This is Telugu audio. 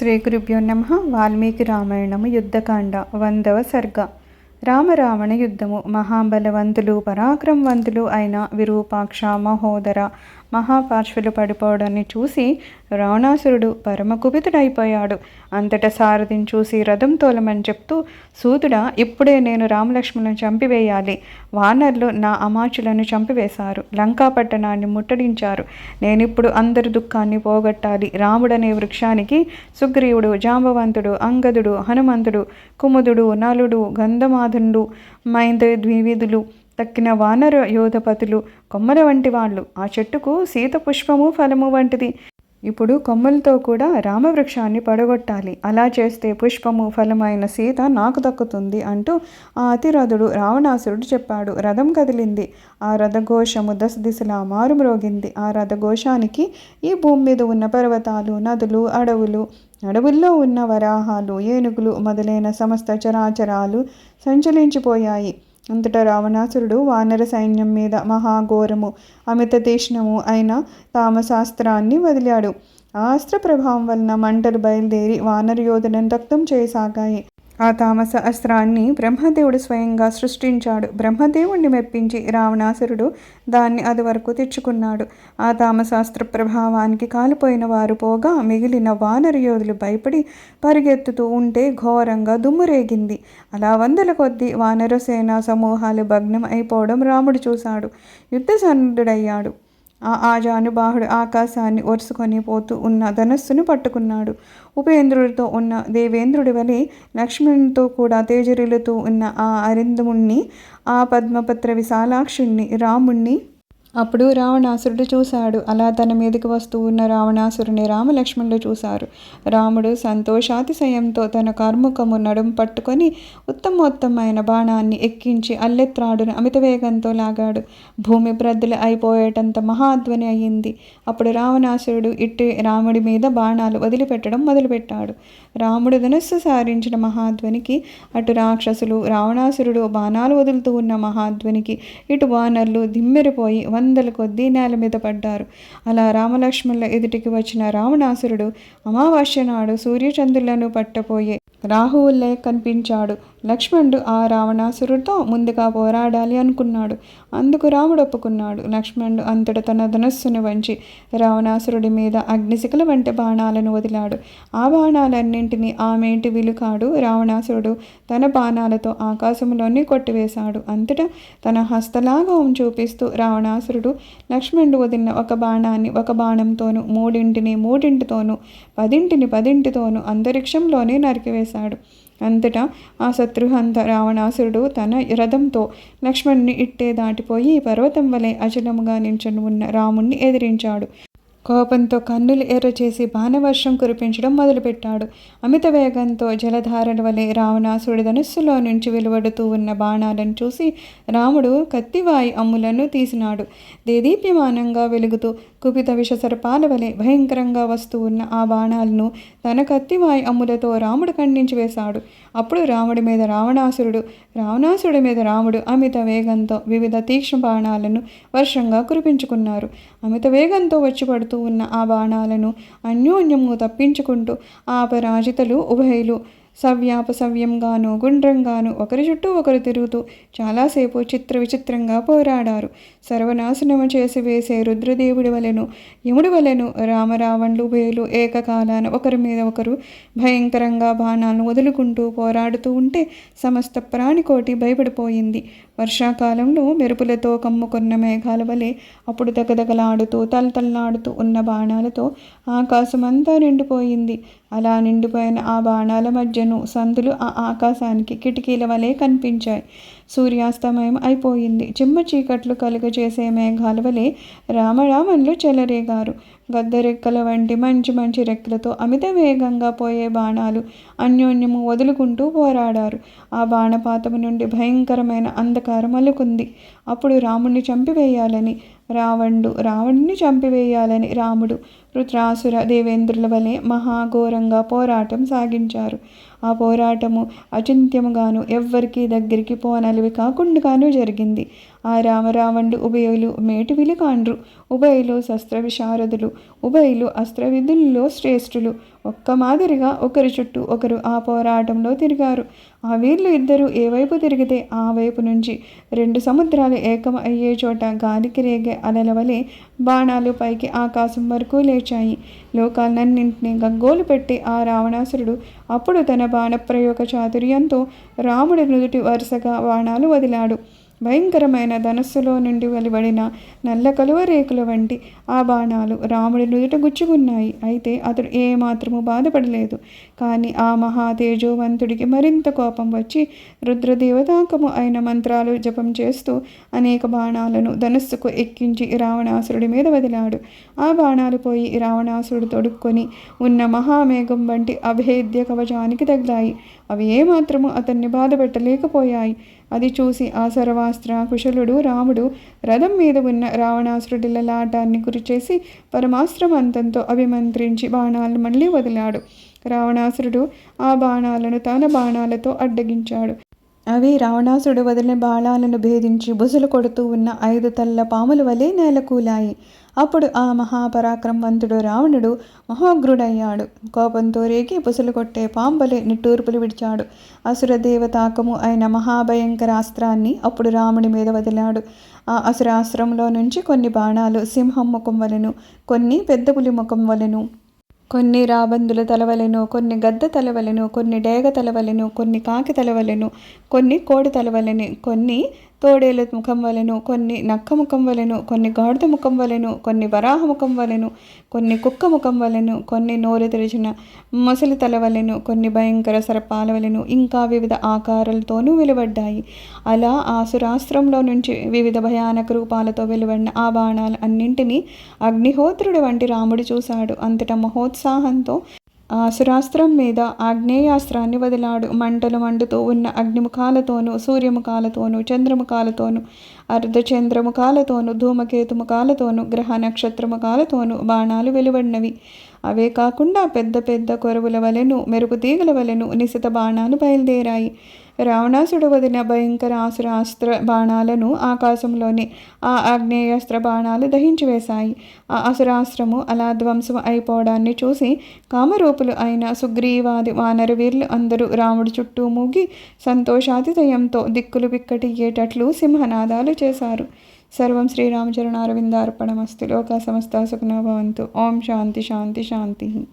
శ్రీ గురుభ్యో నమ. వాల్మీకి రామాయణము యుద్ధకాండ వందవ సర్గ. రామరావణ యుద్ధము మహాబలవంతులు పరాక్రమవంతులు అయిన విరూపాక్ష మహోదర మహాపార్శ్వలు పడిపోవడాన్ని చూసి రావణాసురుడు పరమ కుపితుడైపోయాడు అంతటా సారథిని చూసి రథం తోలమని చెప్తూ సూతుడా ఇప్పుడే నేను రామలక్ష్మణులను చంపివేయాలి. వానర్లు నా అమాచులను చంపివేశారు. లంకా పట్టణాన్ని ముట్టడించారు. నేనిప్పుడు అందరి దుఃఖాన్ని పోగొట్టాలి. రాముడనే వృక్షానికి సుగ్రీవుడు జాంబవంతుడు అంగదుడు హనుమంతుడు కుముదుడు నలుడు గంధమాధనుడు మైంద్రి ద్వివిధులు తక్కిన వానర యోధపతులు కొమ్మల వంటి వాళ్ళు. ఆ చెట్టుకు సీత పుష్పము ఫలము వంటిది. ఇప్పుడు కొమ్మలతో కూడా రామవృక్షాన్ని పడగొట్టాలి. అలా చేస్తే పుష్పము ఫలమైన సీత నాకు దక్కుతుంది అంటూ ఆ అతిరథుడు రావణాసురుడు చెప్పాడు. రథం కదిలింది. ఆ రథఘోషము దశ దిశలా మారుమ్రోగింది ఆ రథఘోషానికి ఈ భూమి మీద ఉన్న పర్వతాలు నదులు అడవులు అడవుల్లో ఉన్న వరాహాలు ఏనుగులు మొదలైన సమస్త చరాచరాలు సంచలించిపోయాయి. అంతటా రావణాసురుడు వానర సైన్యం మీద మహాఘోరము అమిత తీష్ణము అయిన తామశాస్త్రాన్ని వదిలాడు. ఆ అస్త్ర ప్రభావం వలన మంటలు బయలుదేరి వానర యోధులను రక్తం చేయసాగాయి. ఆ తామస అస్త్రాన్ని బ్రహ్మదేవుడు స్వయంగా సృష్టించాడు. బ్రహ్మదేవుణ్ణి మెప్పించి రావణాసురుడు దాన్ని అది వరకు తెచ్చుకున్నాడు. ఆ తామసాస్త్ర ప్రభావానికి కాలిపోయిన వారు పోగా మిగిలిన వానర యోధులు భయపడి పరిగెత్తుతూ ఉంటే ఘోరంగా దుమ్మురేగింది. అలా వందల కొద్దీ వానర సేనా సమూహాలు భగ్నం అయిపోవడం రాముడు చూశాడు. యుద్ధ సన్నద్ధుడయ్యాడు. ఆ ఆజానుబాహుడు ఆకాశాన్ని ఒరుసుకొని పోతూ ఉన్న ధనస్సును పట్టుకున్నాడు. ఉపేంద్రుడితో ఉన్న దేవేంద్రుడి వలె లక్ష్మణునితో కూడా తేజరులతో ఉన్న ఆ అరిందముణ్ణి ఆ పద్మపత్ర విశాలాక్షుణ్ణి రాముణ్ణి అప్పుడు రావణాసురుడు చూశాడు. అలా తన మీదకి వస్తూ ఉన్న రావణాసురుని రామలక్ష్మణులు చూశారు. రాముడు సంతోషాతిశయంతో తన కర్ముఖము నడుం పట్టుకొని ఉత్తమోత్తమైన బాణాన్ని ఎక్కించి అల్లెత్రాడును అమిత వేగంతో లాగాడు. భూమి ప్రద్దులు అయిపోయేటంత మహాధ్వని అయ్యింది అప్పుడు రావణాసురుడు ఇట్టి రాముడి మీద బాణాలు వదిలిపెట్టడం మొదలుపెట్టాడు. రాముడు ధనస్సు సారించిన మహాధ్వనికి అటు రాక్షసులు రావణాసురుడు బాణాలు వదులుతూ ఉన్న మహాధ్వనికి ఇటు వానర్లు దిమ్మెరిపోయి వందల కొద్దీ నేల మీద పడ్డారు. అలా రామలక్ష్మణుల ఎదుటికి వచ్చిన రావణాసురుడు అమావాస్య నాడు సూర్యచంద్రులను పట్టపోయే రాహువుల్లే కనిపించాడు. లక్ష్మణుడు ఆ రావణాసురుడితో ముందుగా పోరాడాలి అనుకున్నాడు. అందుకు రాముడు ఒప్పుకున్నాడు. లక్ష్మణుడు అంతట తన ధనస్సును వంచి రావణాసురుడి మీద అగ్నిశిఖల వంటి బాణాలను వదిలాడు. ఆ బాణాలన్నింటినీ ఆమేంటి విలుకాడు రావణాసురుడు తన బాణాలతో ఆకాశంలోనే కొట్టివేశాడు. అంతటా తన హస్తలాఘవం చూపిస్తూ రావణాసురుడు లక్ష్మణుడు వదిలిన ఒక బాణాన్ని ఒక బాణంతోనూ మూడింటిని మూడింటితోనూ పదింటిని పదింటితోనూ అంతరిక్షంలోనే నరికివేశాడు. అంతటా ఆ శత్రుహంత రావణాసురుడు తన రథంతో లక్ష్మణ్ణి ఇట్టే దాటిపోయి పర్వతం వలె అచలముగా నిల్చొని ఉన్న రాముణ్ణి ఎదిరించాడు. కోపంతో కన్నులు ఎర్రచేసి బాణవర్షం కురిపించడం మొదలుపెట్టాడు. అమిత వేగంతో జలధారల వలె రావణాసుడి ధనుస్సులో నుంచి వెలువడుతూ ఉన్న బాణాలను చూసి రాముడు కత్తివాయి అమ్ములను తీసినాడు. దేదీప్యమానంగా వెలుగుతూ కుపిత విషసర్పాల వలె భయంకరంగా వస్తూ ఉన్న ఆ బాణాలను తన కత్తివాయి అమ్ములతో రాముడు ఖండించి వేశాడు. అప్పుడు రాముడి మీద రావణాసురుడు రావణాసుడి మీద రాముడు అమిత వేగంతో వివిధ తీక్ష్ణ బాణాలను వర్షంగా కురిపించుకున్నారు. అమిత వేగంతో వచ్చి పడుతూ ఉన్న ఆ బాణాలను అన్యోన్యము తప్పించుకుంటూ ఆ పరాజితలు ఉభయులు సవ్యాపసవ్యంగాను గుండ్రంగాను ఒకరి చుట్టూ ఒకరు తిరుగుతూ చాలాసేపు చిత్ర విచిత్రంగా పోరాడారు. సర్వనాశనము చేసి వేసే రుద్రదేవుడి వలెను యముడి వలెను రామరావణులు వేలు ఏకకాలాన ఒకరి మీద ఒకరు భయంకరంగా బాణాలను వదులుకుంటూ పోరాడుతూ ఉంటే సమస్త ప్రాణికోటి భయపడిపోయింది. వర్షాకాలంలో మెరుపులతో కమ్ముకున్న మేఘాల వలె అప్పుడు దగదగలాడుతూ తలతల్లాడుతూ ఉన్న బాణాలతో ఆకాశమంతా నిండిపోయింది. అలా నిండిపోయిన ఆ బాణాల మధ్య సందులు ఆ ఆకాశానికి కిటికీల వలె కనిపించాయి. సూర్యాస్తమయం అయిపోయింది. చిమ్మ చీకట్లు కలుగజేసే మేఘాల వలె రామరామన్లు చెలరేగారు. గద్దరెక్కల వంటి మంచి మంచి రెక్కలతో అమిత వేగంగా పోయే బాణాలు అన్యోన్యము వదులుకుంటూ పోరాడారు. ఆ బాణపాతము నుండి భయంకరమైన అంధకారం అలుకుంది అప్పుడు రాముణ్ణి చంపివేయాలని రావణుడు రావణుని చంపివేయాలని రాముడు రుద్రాసుర దేవేంద్రుల వలె మహాఘోరంగా పోరాటం సాగించారు. ఆ పోరాటము అచింత్యముగాను ఎవ్వరికీ దగ్గరికి పోనలివి కాకుండాను జరిగింది. ఆ రామరావణుడు ఉభయులు మేటివిలు కాండ్రు. ఉభయలు శస్త్ర విశారదులు ఉభయులు అస్త్రవిధుల్లో శ్రేష్ఠులు. ఒక్క మాదిరిగా ఒకరి చుట్టూ ఒకరు ఆ పోరాటంలో తిరిగారు. ఆ వీళ్ళు ఇద్దరు ఏ వైపు తిరిగితే ఆ వైపు నుంచి. రెండు సముద్రాలు ఏకం అయ్యే చోట గాలికి రేగే అలల వలె బాణాలు పైకి ఆకాశం వరకు లేచాయి. లోకాలన్నింటినీ గగ్గోలు పెట్టి ఆ రావణాసురుడు అప్పుడు తన బాణప్రయోగ చాతుర్యంతో రాముడి నుదుటి వరుసగా బాణాలు వదిలాడు. భయంకరమైన ధనస్సులో నుండి వెలువడిన నల్ల కలువ రేకుల వంటి ఆ బాణాలు రాముడి నుదుట గుచ్చుకున్నాయి. అయితే అతడు ఏమాత్రము బాధపడలేదు. కానీ ఆ మహా తేజోవంతుడికి మరింత కోపం వచ్చి రుద్రదేవతాకము అయిన మంత్రాలు జపం చేస్తూ అనేక బాణాలను ధనస్సుకు ఎక్కించి రావణాసురుడి మీద వదిలాడు. ఆ బాణాలు పోయి రావణాసురుడు తొడుక్కొని ఉన్న మహామేఘం వంటి అభేద్య కవచానికి తగిలాయి. అవి ఏమాత్రము అతన్ని బాధపెట్టలేకపోయాయి. అది చూసి ఆ సర్వాస్త్ర కుశలుడు రాముడు రథం మీద ఉన్న రావణాసురుడిల లాటాన్ని కురిచేసి పరమాస్త్రమంతంతో అభిమంత్రించి బాణాలను మళ్ళీ వదిలాడు. రావణాసురుడు ఆ బాణాలను తన బాణాలతో అడ్డగించాడు. అవి రావణాసుడు వదిలిన బాణాలను భేదించి బుసలు కొడుతూ ఉన్న ఐదు తల్ల పాముల వలె నేలకూలాయి. అప్పుడు ఆ మహాపరాక్రమవంతుడు రావణుడు మహోగ్రుడయ్యాడు కోపంతో రేగి పుసలు కొట్టే పాంబలే నిట్టూర్పులు విడిచాడు. అసుర దేవతాకము అయిన మహాభయంకర అస్త్రాన్ని అప్పుడు రాముడి మీద వదిలాడు. ఆ అసురాస్త్రంలో నుంచి కొన్ని బాణాలు సింహం ముఖం వలెను కొన్ని పెద్ద పులి ముఖం వలెను కొన్ని రాబందుల తలవలెను కొన్ని గద్ద తలవలెను కొన్ని డేగ తలవలెను కొన్ని కాకి తలవలెను కొన్ని కోడి తలవలెను కొన్ని తోడేలు ముఖం వలెను కొన్ని నక్క ముఖం వలెను కొన్ని గాడిద ముఖం వలెను కొన్ని వరాహ ముఖం వలెను కొన్ని కుక్క ముఖం వలెను కొన్ని నోరు తెరిచిన మొసలి తల వలెను కొన్ని భయంకర సర్పాల వలెను ఇంకా వివిధ ఆకారాలతోనూ వెలువడ్డాయి. అలా ఆ సురాస్త్రంలో నుంచి వివిధ భయానక రూపాలతో వెలువడిన ఆ బాణాలు అన్నింటినీ అగ్నిహోత్రుడు వంటి రాముడు చూశాడు. అంతటా మహోత్సాహంతో అసురాస్త్రం మీద ఆగ్నేయాస్త్రాన్ని వదిలాడు. మంటలు మండుతూ ఉన్న అగ్నిముఖాలతోనూ సూర్యముఖాలతోనూ చంద్రముఖాలతోనూ అర్ధచంద్రముఖాలతోనూ ధూమకేతుముఖాలతోనూ గ్రహ నక్షత్రముఖాలతోనూ బాణాలు వెలువడినవి. అవే కాకుండా పెద్ద పెద్ద కొరువుల వలెను మెరుపు తీగల వలెను నిశిత బాణాలు బయలుదేరాయి. రావణాసుడు వదిన భయంకర ఆసురాస్త్ర బాణాలను ఆకాశంలోని ఆ ఆగ్నేయాస్త్ర బాణాలు దహించి వేశాయి. ఆ అసురాస్త్రము అలా ధ్వంసం అయిపోవడాన్ని చూసి కామరూపులు అయిన సుగ్రీవాది వానర వీరులు అందరూ రాముడి చుట్టూ మూగి సంతోషాతిశయంతో దిక్కులు పిక్కటియ్యేటట్లు సింహనాదాలు చేశారు. సర్వం శ్రీరామచరణ అరవిందార్పణమస్తు లోక సమస్త సుఖనభవంతు ఓం శాంతి శాంతి శాంతి.